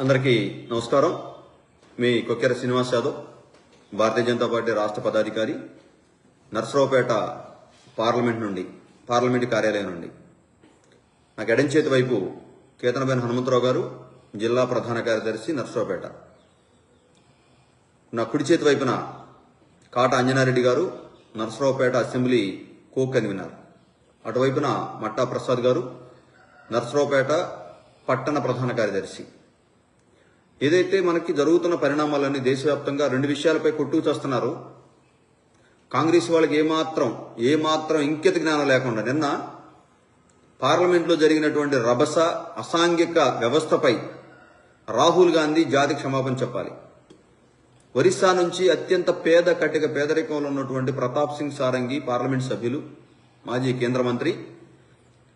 అందరికీ నమస్కారం. మీ కొక్కెర శ్రీనివాస్ యాదవ్ భారతీయ జనతా పార్టీ రాష్ట్ర పదాధికారి నర్సరావుపేట పార్లమెంట్ నుండి పార్లమెంటు కార్యాలయం నుండి. నాకు ఎడం చేతి వైపు కేతనబైన హనుమంతరావు గారు జిల్లా ప్రధాన కార్యదర్శి నర్సరావుపేట. నా కుడి చేతి వైపున Kata Anjana Reddy garu Narasaraopet assembly co convener అటువైపున Matta Prasad గారు నర్సరావుపేట పట్టణ ప్రధాన కార్యదర్శి. ఏదైతే మనకి జరుగుతున్న పరిణామాలన్నీ దేశవ్యాప్తంగా రెండు విషయాలపై కొట్టుకు చేస్తున్నారు కాంగ్రెస్ వాళ్ళకి ఏమాత్రం ఏమాత్రం ఇంకిత జ్ఞానం లేకుండా నిన్న పార్లమెంట్లో జరిగినటువంటి రభస అసాంఘిక వ్యవస్థపై రాహుల్ గాంధీ జాతి క్షమాపణ చెప్పాలి. ఒరిస్సా నుంచి అత్యంత పేద కటిక పేదరికంలో ఉన్నటువంటి ప్రతాప్ సింగ్ సారంగి పార్లమెంట్ సభ్యులు మాజీ కేంద్ర మంత్రి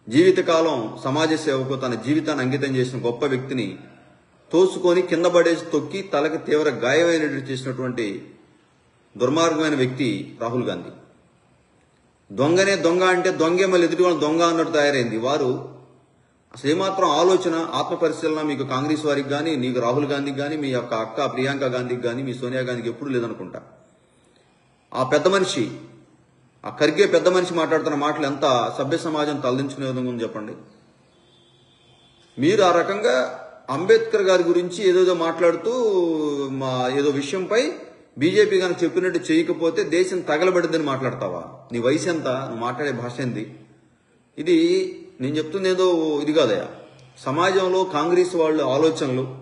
జీవితకాలం సమాజ సేవకు తన జీవితాన్ని అంకితం చేసిన గొప్ప వ్యక్తిని తోసుకొని కింద పడేసి తొక్కి తలకి తీవ్ర గాయమైనట్టు చేసినటువంటి దుర్మార్గమైన వ్యక్తి రాహుల్ గాంధీ. దొంగనే దొంగ అంటే దొంగే మళ్ళీ ఎదుటి దొంగ అన్నట్టు తయారైంది. వారు అసలు ఏమాత్రం ఆలోచన ఆత్మ పరిశీలన మీకు కాంగ్రెస్ వారికి కానీ నీకు రాహుల్ గాంధీకి కానీ మీ యొక్క అక్క ప్రియాంక గాంధీకి కానీ మీ సోనియా గాంధీకి ఎప్పుడు లేదనుకుంటా. ఆ పెద్ద మనిషి ఆ కరిగే పెద్ద మనిషి మాట్లాడుతున్న మాటలు ఎంత సభ్య సమాజం తలదించుకునే విధంగా ఉంది చెప్పండి. మీరు ఆ రకంగా అంబేద్కర్ గారి గురించి ఏదేదో మాట్లాడుతూ మా ఏదో విషయంపై బీజేపీ కనుక చెప్పినట్టు చేయకపోతే దేశం తగలబడిందని మాట్లాడతావా? నీ వయసు ఎంత? నువ్వు మాట్లాడే భాష ఏంది? ఇది నేను చెప్తుంది ఏదో ఇది కాదయా సమాజంలో కాంగ్రెస్ వాళ్ళ ఆలోచనలు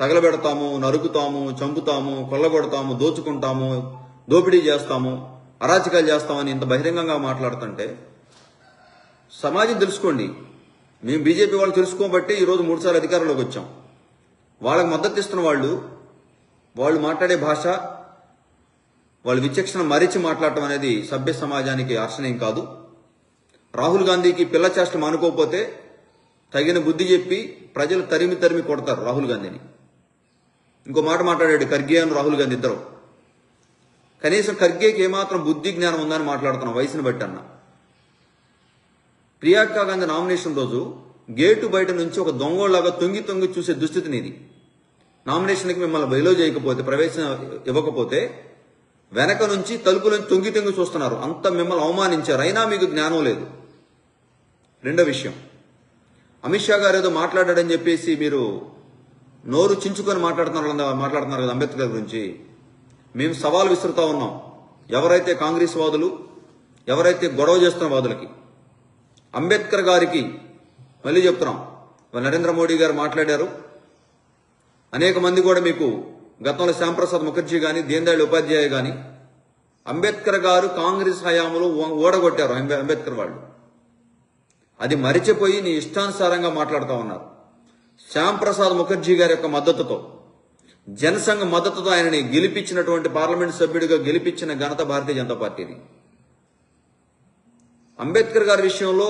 తగలబెడతాము నరుకుతాము చంపుతాము కొల్లగొడతాము దోచుకుంటాము దోపిడీ చేస్తాము. అరాచకాలు చేస్తామని ఇంత బహిరంగంగా మాట్లాడుతుంటే సమాజం తెలుసుకోండి. మేము బీజేపీ వాళ్ళు తెలుసుకోబట్టి ఈరోజు మూడుసార్లు అధికారంలోకి వచ్చాం. వాళ్ళకి మద్దతు ఇస్తున్న వాళ్ళు వాళ్ళు మాట్లాడే భాష వాళ్ళ విచక్షణ మరిచి మాట్లాడటం అనేది సభ్య సమాజానికి హర్షణీయం కాదు. రాహుల్ గాంధీకి పిల్ల చేష్టం మానుకోకపోతే తగిన బుద్ధి చెప్పి ప్రజలు తరిమి తరిమి కొడతారు రాహుల్ గాంధీని. ఇంకో మాట మాట్లాడాడు ఖర్గే అని రాహుల్ గాంధీ ఇద్దరు. కనీసం ఖర్గేకి ఏమాత్రం బుద్ధి జ్ఞానం ఉందని మాట్లాడుతున్నాం వయసుని బట్టి అన్న. ప్రియాంక గాంధీ నామినేషన్ రోజు గేటు బయట నుంచి ఒక దొంగోళ్ళాగా తొంగి తొంగి చూసే దుస్థితి నీది. నామినేషన్కి మిమ్మల్ని బయలో చేయకపోతే ప్రవేశం ఇవ్వకపోతే వెనక నుంచి తలుపులను తొంగి తొంగి చూస్తున్నారు. అంత మిమ్మల్ని అవమానించారు. అయినా మీకు జ్ఞానం లేదు. రెండో విషయం. అమిత్ షా గారు ఏదో మాట్లాడాడని చెప్పేసి మీరు నోరు చించుకొని మాట్లాడుతున్నారు మాట్లాడుతున్నారు కదా అంబేద్కర్ గురించి. మేము సవాల్ విసురుతా ఉన్నాం. ఎవరైతే కాంగ్రెస్ వాదులు ఎవరైతే గొడవ చేస్తున్న వాదులకి అంబేద్కర్ గారికి మళ్ళీ చెప్తున్నాం. నరేంద్ర మోడీ గారు మాట్లాడారు. అనేక మంది కూడా మీకు గతంలో శ్యాంప్రసాద్ ముఖర్జీ కానీ దీన్ ఉపాధ్యాయ కానీ అంబేద్కర్ గారు కాంగ్రెస్ హయాంలో ఓడగొట్టారు అంబే- అంబేద్కర్ వాళ్ళు. అది మరిచిపోయి నీ ఇష్టానుసారంగా మాట్లాడుతూ ఉన్నారు. శ్యాంప్రసాద్ ముఖర్జీ గారి యొక్క మద్దతుతో జనసంఘ మద్దతుతో ఆయనని గెలిపించినటువంటి పార్లమెంట్ సభ్యుడిగా గెలిపించిన ఘనత భారతీయ జనతా పార్టీది. అంబేద్కర్ గారి విషయంలో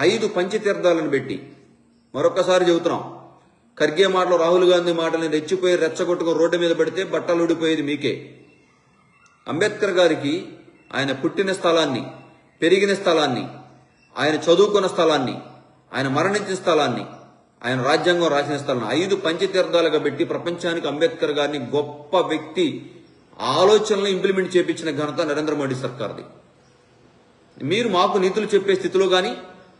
ఐదు పంచతీర్థాలను పెట్టి మరొకసారి చెబుతున్నాం. ఖర్గే మాటలు రాహుల్ గాంధీ మాటల్ని రెచ్చిపోయి రెచ్చగొట్టుకుని రోడ్డు మీద పెడితే బట్టలు ఊడిపోయేది మీకే. అంబేద్కర్ గారికి ఆయన పుట్టిన స్థలాన్ని పెరిగిన స్థలాన్ని ఆయన చదువుకున్న స్థలాన్ని ఆయన మరణించిన స్థలాన్ని ఆయన రాజ్యాంగం రాసిన స్థలం. ఐదు పంచతీర్థాలుగా పెట్టి ప్రపంచానికి అంబేద్కర్ గారిని గొప్ప వ్యక్తి ఆలోచనలు ఇంప్లిమెంట్ చేపించిన ఘనత నరేంద్ర మోడీ సర్కార్ది. మీరు మాకు నీతులు చెప్పే స్థితిలో కానీ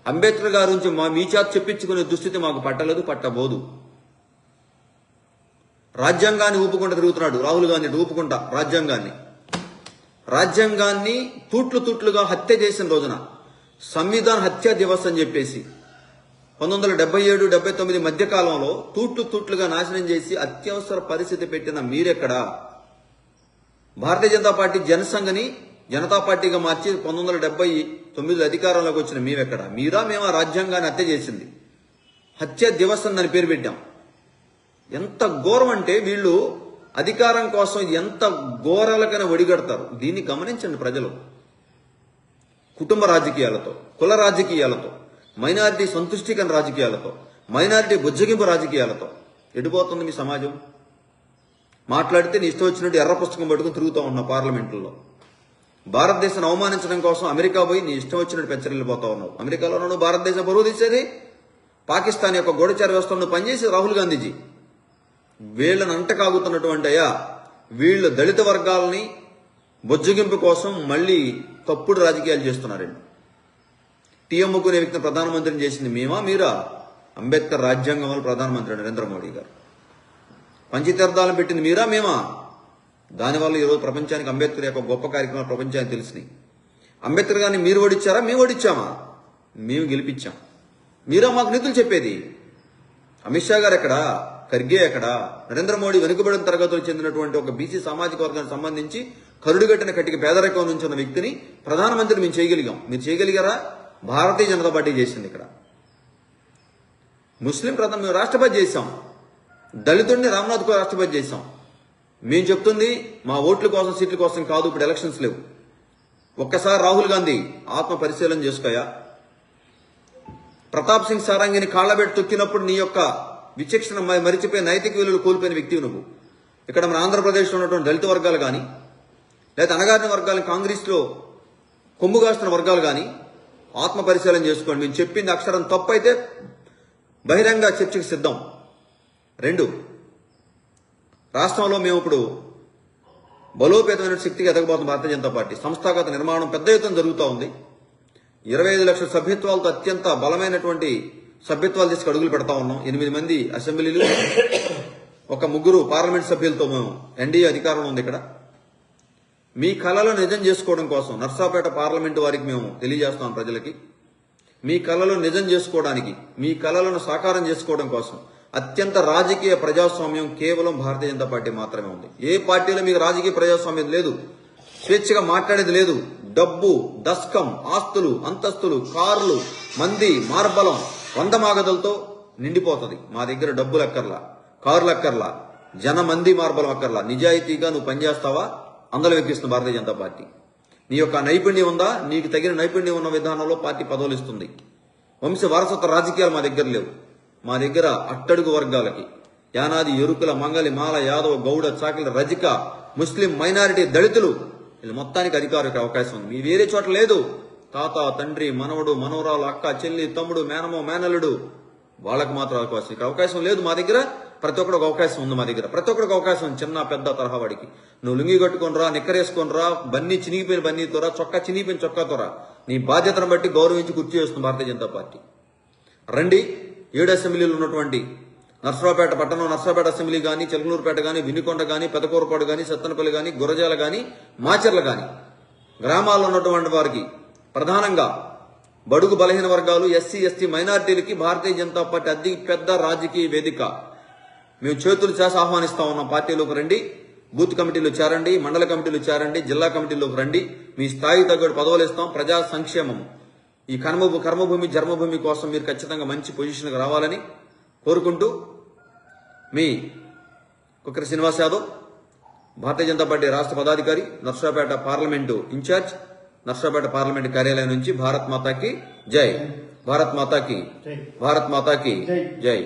అంబేద్కర్ గారి నుంచి మా మీ చేత చెప్పించుకునే దుస్థితి మాకు పట్టలేదు పట్టబోదు. రాజ్యాంగాన్ని ఊపుకుంటూ తిరుగుతున్నాడు రాహుల్ గాంధీ ఊపుకుంటా రాజ్యాంగాన్ని. రాజ్యాంగాన్ని తూట్లు తూట్లుగా హత్య చేసిన రోజున సంవిధాన్ హత్యా దివస్ అని చెప్పేసి పంతొమ్మిది వందల డెబ్బై ఏడు డెబ్బై తొమ్మిది మధ్య కాలంలో తూట్లు తూట్లుగా నాశనం చేసి అత్యవసర పరిస్థితి పెట్టిన మీరెక్కడా? భారతీయ జనతా పార్టీ జనసంఘని జనతా పార్టీగా మార్చి పంతొమ్మిది వందల డెబ్బై తొమ్మిదిలో అధికారంలోకి వచ్చిన మేమెక్కడ మీరా? మేము? ఆ రాజ్యాంగాన్ని హత్య చేసింది. హత్య దివస్ అని పేరు పెట్టాం. ఎంత ఘోరం అంటే వీళ్ళు అధికారం కోసం ఎంత ఘోరాలకైనా ఒడిగడతారు. దీన్ని గమనించండి ప్రజలు. కుటుంబ రాజకీయాలతో కుల రాజకీయాలతో. మైనారిటీ సంతుష్టికరణ రాజకీయాలతో మైనారిటీ బుజ్జగింపు రాజకీయాలతో ఎడిపోతుంది మీ సమాజం. మాట్లాడితే నీ ఇష్టం వచ్చినట్టు ఎర్ర పుస్తకం పట్టుకుని తిరుగుతూ ఉన్నావు పార్లమెంట్లో భారతదేశాన్ని అవమానించడం కోసం అమెరికా పోయి నీ ఇష్టం వచ్చినట్టు పెంచరెళ్ళిపోతా ఉన్నావు. అమెరికాలో నువ్వు భారతదేశం పరువు తీసేది. పాకిస్తాన్ యొక్క గోడచార వ్యవస్థను పనిచేసి రాహుల్ గాంధీజీ. వీళ్ళని అంటకాగుతున్నటువంటి అయ్యా వీళ్ళు దళిత వర్గాలని బొజ్జగింపు కోసం మళ్ళీ తప్పుడు రాజకీయాలు చేస్తున్నారండి. టీఎంకు అనే వ్యక్తిని ప్రధానమంత్రిని చేసింది మేమా మీరా? అంబేద్కర్ రాజ్యాంగం వల్ల ప్రధానమంత్రి నరేంద్ర మోడీ గారు. పంచతీర్థాలను పెట్టింది మీరా మేమా? దానివల్ల ఈరోజు ప్రపంచానికి అంబేద్కర్ యొక్క గొప్ప కార్యక్రమాలు ప్రపంచానికి తెలిసినాయి. అంబేద్కర్ గారిని మీరు ఓడిచ్చారా మేము ఓడిచ్చామా మేము గెలిపించాం. మీరా మాకు నిధులు చెప్పేది? అమిత్ షా గారు ఎక్కడ? ఖర్గే ఎక్కడ? నరేంద్ర మోడీ వెనుకబడిన తరగతులకు చెందినటువంటి ఒక బీసీ సామాజిక వర్గానికి సంబంధించి కరుడుగట్టిన కట్టికి పేదరికం నుంచి ఉన్న వ్యక్తిని ప్రధానమంత్రి మేము చేయగలిగాం. మీరు చేయగలిగారా? భారతీయ జనతా పార్టీ చేసింది ఇక్కడ. ముస్లిం ప్రాంతం మేము రాష్ట్రపతి చేశాం. దళితుడిని రామ్నాథ్ కూడా రాష్ట్రపతి చేశాం. మేము చెప్తుంది మా ఓట్ల కోసం సీట్ల కోసం కాదు ఇప్పుడు ఎలక్షన్స్ లేవు. ఒక్కసారి రాహుల్ గాంధీ ఆత్మ పరిశీలన చేసుకోయా? ప్రతాప్ సింగ్ సారంగిని కాళ్ళబెట్టి తొక్కినప్పుడు నీ యొక్క విచక్షణ మ- మరిచిపోయి నైతిక విలువలు కోల్పోయిన వ్యక్తివి నువ్వు. ఇక్కడ మన ఆంధ్రప్రదేశ్లో ఉన్నటువంటి దళిత వర్గాలు కానీ లేదా అణగారిన వర్గాలు కాంగ్రెస్లో కొమ్ముగాస్తున్న వర్గాలు కానీ ఆత్మ పరిశీలన చేసుకోండి. మేము చెప్పింది అక్షరం తప్పైతే బహిరంగ చర్చకు సిద్ధం. రెండు రాష్ట్రంలో మేము ఇప్పుడు బలోపేతమైన శక్తిగా ఎదగబోతున్న భారతీయ జనతా పార్టీ. సంస్థాగత నిర్మాణం పెద్ద ఎత్తున జరుగుతూ ఉంది. ఇరవై ఐదు లక్షల సభ్యత్వాలతో అత్యంత బలమైనటువంటి సభ్యత్వాలు తీసుకు అడుగులు పెడతా ఉన్నాం. ఎనిమిది మంది అసెంబ్లీలు ఒక ముగ్గురు పార్లమెంట్ సభ్యులతో మేము ఎన్డీఏ అధికారంలో ఉంది ఇక్కడ. మీ కళలు నిజం చేసుకోవడం కోసం నర్సాపేట పార్లమెంటు వారికి మేము తెలియజేస్తాం ప్రజలకి. మీ కళలు నిజం చేసుకోవడానికి మీ కళలను సాకారం చేసుకోవడం కోసం అత్యంత రాజకీయ ప్రజాస్వామ్యం కేవలం భారతీయ జనతా పార్టీ మాత్రమే ఉంది. ఏ పార్టీలో మీకు రాజకీయ ప్రజాస్వామ్యం లేదు స్వేచ్ఛగా మాట్లాడేది లేదు డబ్బు దస్కం ఆస్తులు అంతస్తులు కార్లు మంది మార్బలం వంద మాగదులతో నిండిపోతుంది. మా దగ్గర డబ్బులు అక్కర్లా కార్లు అక్కర్లా జన మంది మార్బలం అక్కర్లా. నిజాయితీగా నువ్వు పనిచేస్తావా? అందరూ ఎక్కిస్తుంది భారతీయ జనతా పార్టీ. నీ యొక్క నైపుణ్యం ఉందా? నీకు తగిన నైపుణ్యం ఉన్న విధానంలో పార్టీ పదవులు ఇస్తుంది వంశ వారసత్వ రాజకీయాలు మా దగ్గర లేవు. మా దగ్గర అట్టడుగు వర్గాలకి. యానాది ఎరుకుల మంగలి మాల యాదవ్ గౌడ చాకిల రజిక ముస్లిం మైనారిటీ దళితులు. వీళ్ళు మొత్తానికి అధికారికి అవకాశం ఉంది. మీ వేరే చోట లేదు. తాత తండ్రి మనవడు మనవరాలు అక్క చెల్లి తమ్ముడు మేనమో మేనలుడు వాళ్ళకు మాత్రం అవకాశం. ఇక్కడ అవకాశం లేదు మా దగ్గర. ప్రతి ఒక్కడికి అవకాశం ఉంది మా దగ్గర. ప్రతి ఒక్కడికి అవకాశం ఉంది, చిన్న పెద్ద తరహా వాడికి. నువ్వు లుంగి కట్టుకొని రా నిక్కరేసుకొని రా బన్నీ చినిగిపోయిన బన్నీ తోరా చొక్కా చినిగిపోయిన చొక్కా తోరా నీ బాధ్యతను బట్టి గౌరవించి గుర్తు చేస్తుంది భారతీయ జనతా పార్టీ. రండి. ఏడు అసెంబ్లీలు ఉన్నటువంటి నర్సరావుపేట పట్టణం నర్సరావుపేట అసెంబ్లీ కానీ చెలగనూరుపేట కానీ వినుకొండ కానీ పెదకూరపాడు కానీ సత్తనపల్లి కానీ గురజాల కానీ మాచర్ల కానీ గ్రామాల్లో ఉన్నటువంటి వారికి ప్రధానంగా బడుగు బలహీన వర్గాలు ఎస్సీ ఎస్టీ మైనారిటీలకి భారతీయ జనతా పార్టీ అతి పెద్ద రాజకీయ వేదిక. మేము చేతులు చేసి ఆహ్వానిస్తా ఉన్నాం. పార్టీలోకి రండి బూత్ కమిటీలు చేరండి మండల కమిటీలు చేరండి జిల్లా కమిటీలోకి రండి. మీ స్థాయి తగ్గట్టు పదవులు ఇస్తాం. ప్రజా సంక్షేమం. ఈ కర్మ కర్మభూమి జన్మభూమి కోసం మీరు ఖచ్చితంగా మంచి పొజిషన్కి రావాలని కోరుకుంటూ మీ కుక్కర శ్రీనివాస్ యాదవ్ భారతీయ జనతా పార్టీ రాష్ట్ర పదాధికారి Narasaraopet parliament incharge Narasaraopet parliament కార్యాలయం నుంచి భారత్ మాతాకి జై. భారత్ మాతాకి భారత్ మాతాకి జై.